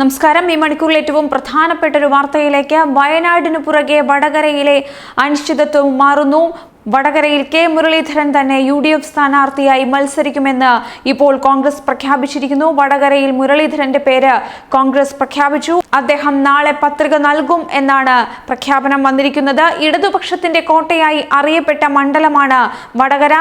നമസ്കാരം. ഈ മണിക്കൂറിൽ ഏറ്റവും പ്രധാനപ്പെട്ട ഒരു വാർത്തയിലേക്ക് വയനാടിനു പുറകെ വടകരയിലെ അനിശ്ചിതത്വം മാറുന്നു. വടകരയിൽ കെ മുരളീധരൻ തന്നെ യു ഡി എഫ് സ്ഥാനാർത്ഥിയായി മത്സരിക്കുമെന്ന് ഇപ്പോൾ കോൺഗ്രസ് പ്രഖ്യാപിച്ചിരിക്കുന്നു. വടകരയിൽ മുരളീധരന്റെ പേര് കോൺഗ്രസ് പ്രഖ്യാപിച്ചു. അദ്ദേഹം നാളെ പത്രിക നൽകും എന്നാണ് പ്രഖ്യാപനം വന്നിരിക്കുന്നത്. ഇടതുപക്ഷത്തിന്റെ കോട്ടയായി അറിയപ്പെട്ട മണ്ഡലമാണ് വടകര.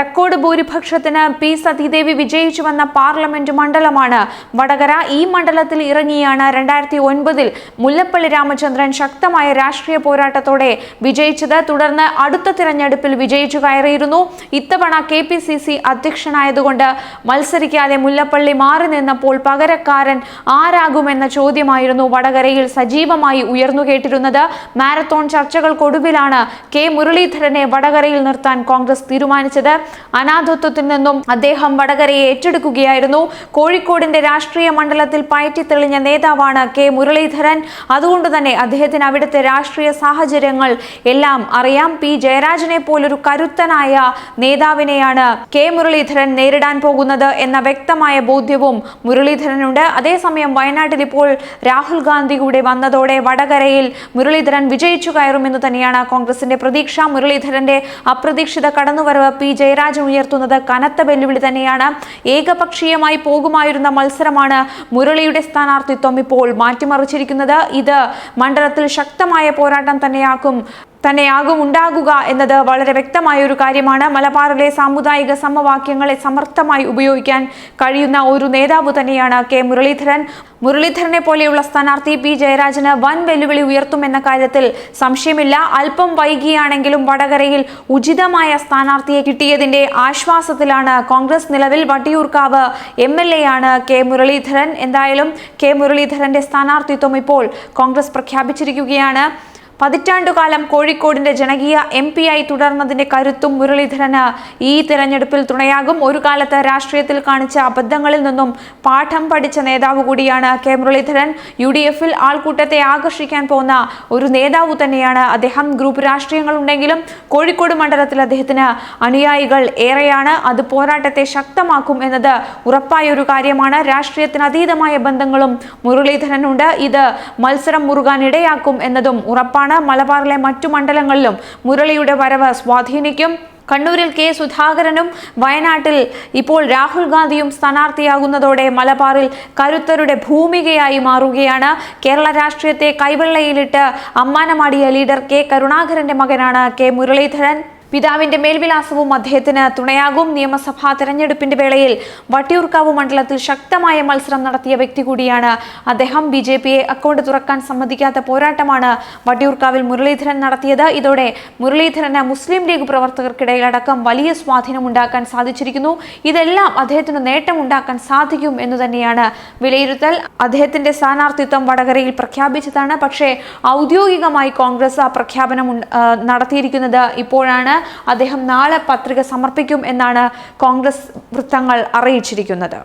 റെക്കോർഡ് ഭൂരിപക്ഷത്തിന് പി സതീദേവി വിജയിച്ചുവെന്ന പാർലമെന്റ് മണ്ഡലമാണ് വടകര. ഈ മണ്ഡലത്തിൽ ഇറങ്ങിയാണ് രണ്ടായിരത്തി ഒൻപതിൽ മുല്ലപ്പള്ളി രാമചന്ദ്രൻ ശക്തമായ രാഷ്ട്രീയ പോരാട്ടത്തോടെ വിജയിച്ചത്. തുടർന്ന് അടുത്ത തിരഞ്ഞെടുപ്പിൽ വിജയിച്ചു കയറിയിരുന്നു. ഇത്തവണ കെ പി സി സി അധ്യക്ഷനായതുകൊണ്ട് മത്സരിക്കാതെ മുല്ലപ്പള്ളി മാറി നിന്നപ്പോൾ പകരക്കാരൻ ആരാകുമെന്ന ചോദ്യമായിരുന്നു വടകരയിൽ സജീവമായി ഉയർന്നു കേട്ടിരുന്നത്. മാരത്തോൺ ചർച്ചകൾക്കൊടുവിലാണ് കെ മുരളീധരനെ വടകരയിൽ നിർത്താൻ കോൺഗ്രസ് തീരുമാനിച്ചത്. അനാഥത്വത്തിൽ നിന്നും അദ്ദേഹം വടകരയെ ഏറ്റെടുക്കുകയായിരുന്നു. കോഴിക്കോടിന്റെ രാഷ്ട്രീയ മണ്ഡലത്തിൽ പയറ്റിത്തെളിഞ്ഞ നേതാവാണ് കെ മുരളീധരൻ. അതുകൊണ്ട് തന്നെ അദ്ദേഹത്തിന് അവിടുത്തെ രാഷ്ട്രീയ സാഹചര്യങ്ങൾ എല്ലാം അറിയാം. പി ജയരാജനെ പോലൊരു കരുത്തനായ നേതാവിനെയാണ് കെ മുരളീധരൻ നേരിടാൻ പോകുന്നത് എന്ന വ്യക്തമായ ബോധ്യവും മുരളീധരനുണ്ട്. അതേസമയം വയനാട്ടിൽ ഇപ്പോൾ രാഹുൽ ഗാന്ധി കൂടെ വന്നതോടെ വടകരയിൽ മുരളീധരൻ വിജയിച്ചു കയറുമെന്ന് തന്നെയാണ് കോൺഗ്രസിന്റെ പ്രതീക്ഷ. മുരളീധരന്റെ അപ്രതീക്ഷിത കടന്നുവരവ് പി ജയരാജൻ ഉയർത്തുന്നത് കനത്ത വെല്ലുവിളി തന്നെയാണ്. ഏകപക്ഷീയമായി പോകുമായിരുന്ന മത്സരമാണ് മുരളിയുടെ സ്ഥാനാർത്ഥിത്വം ഇപ്പോൾ മാറ്റിമറിച്ചിരിക്കുന്നത്. ഇത് മണ്ഡലത്തിൽ ശക്തമായ പോരാട്ടം തന്നെയാക്കും തന്നെയാകും ഉണ്ടാകുക എന്നത് വളരെ വ്യക്തമായ ഒരു കാര്യമാണ്. മലബാറിലെ സാമുദായിക സമവാക്യങ്ങളെ സമർത്ഥമായി ഉപയോഗിക്കാൻ കഴിയുന്ന ഒരു നേതാവ് തന്നെയാണ് കെ മുരളീധരൻ. മുരളീധരനെ പോലെയുള്ള സ്ഥാനാർത്ഥി പി ജയരാജന് വൻ വെല്ലുവിളി ഉയർത്തുമെന്ന കാര്യത്തിൽ സംശയമില്ല. അല്പം വൈകിയാണെങ്കിലും വടകരയിൽ ഉചിതമായ സ്ഥാനാർത്ഥിയെ കിട്ടിയതിന്റെ ആശ്വാസത്തിലാണ് കോൺഗ്രസ് നിലവിൽ. വട്ടിയൂർക്കാവ് എം എൽ എ ആണ് കെ മുരളീധരൻ. എന്തായാലും കെ മുരളീധരന്റെ സ്ഥാനാർത്ഥിത്വം ഇപ്പോൾ കോൺഗ്രസ് പ്രഖ്യാപിച്ചിരിക്കുകയാണ്. പതിറ്റാണ്ടുകാലം കോഴിക്കോടിന്റെ ജനകീയ എം ആയി തുടർന്നതിന്റെ കരുത്തും മുരളീധരന് ഈ തിരഞ്ഞെടുപ്പിൽ തുണയാകും. ഒരു കാലത്ത് രാഷ്ട്രീയത്തിൽ കാണിച്ച അബദ്ധങ്ങളിൽ നിന്നും പാഠം പഠിച്ച നേതാവ് കൂടിയാണ് കെ മുരളീധരൻ. യു ഡി എഫിൽ ആൾക്കൂട്ടത്തെ ആകർഷിക്കാൻ പോകുന്ന ഒരു നേതാവ് തന്നെയാണ് അദ്ദേഹം. ഗ്രൂപ്പ് രാഷ്ട്രീയങ്ങൾ ഉണ്ടെങ്കിലും കോഴിക്കോട് മണ്ഡലത്തിൽ അദ്ദേഹത്തിന് അനുയായികൾ ഏറെയാണ്. അത് പോരാട്ടത്തെ ശക്തമാക്കും എന്നത് ഉറപ്പായ ഒരു കാര്യമാണ്. രാഷ്ട്രീയത്തിന് അതീതമായ ബന്ധങ്ങളും മുരളീധരനുണ്ട്. ഇത് മത്സരം മുറുകാൻ ഇടയാക്കും എന്നതും ഉറപ്പാണ്. മലബാറിലെ മറ്റു മണ്ഡലങ്ങളിലും മുരളിയുടെ വരവ് സ്വാധീനിക്കും. കണ്ണൂരിൽ കെ സുധാകരനും വയനാട്ടിൽ ഇപ്പോൾ രാഹുൽ ഗാന്ധിയും സ്ഥാനാർത്ഥിയാകുന്നതോടെ മലബാറിൽ കരുത്തരുടെ ഭൂമികയായി മാറുകയാണ്. കേരള രാഷ്ട്രീയത്തെ കൈവെള്ളയിലിട്ട് അമ്മാനമാടിയ ലീഡർ കെ കരുണാകരന്റെ മകനാണ് കെ മുരളീധരൻ. പിതാവിന്റെ മേൽവിലാസവും അദ്ദേഹത്തിന് തുണയാകും. നിയമസഭാ തെരഞ്ഞെടുപ്പിന്റെ വേളയിൽ വട്ടിയൂർക്കാവ് മണ്ഡലത്തിൽ ശക്തമായ മത്സരം നടത്തിയ വ്യക്തി കൂടിയാണ് അദ്ദേഹം. ബി ജെ പിയെ അക്കൗണ്ട് തുറക്കാൻ സമ്മതിക്കാത്ത പോരാട്ടമാണ് വട്ടിയൂർക്കാവിൽ മുരളീധരൻ നടത്തിയത്. ഇതോടെ മുരളീധരന് മുസ്ലിം ലീഗ് പ്രവർത്തകർക്കിടയിൽ അടക്കം വലിയ സ്വാധീനം ഉണ്ടാക്കാൻ സാധിച്ചിരിക്കുന്നു. ഇതെല്ലാം അദ്ദേഹത്തിന് നേട്ടമുണ്ടാക്കാൻ സാധിക്കും എന്ന് തന്നെയാണ് വിലയിരുത്തൽ. അദ്ദേഹത്തിന്റെ സ്ഥാനാർത്ഥിത്വം വടകരയിൽ പ്രഖ്യാപിച്ചതാണ്. പക്ഷേ ഔദ്യോഗികമായി കോൺഗ്രസ് ആ പ്രഖ്യാപനം നടത്തിയിരിക്കുന്നത് ഇപ്പോഴാണ്. അദ്ദേഹം നാളെ പത്രിക സമർപ്പിക്കും എന്നാണ് കോൺഗ്രസ് വൃത്തങ്ങൾ അറിയിച്ചിരിക്കുന്നത്.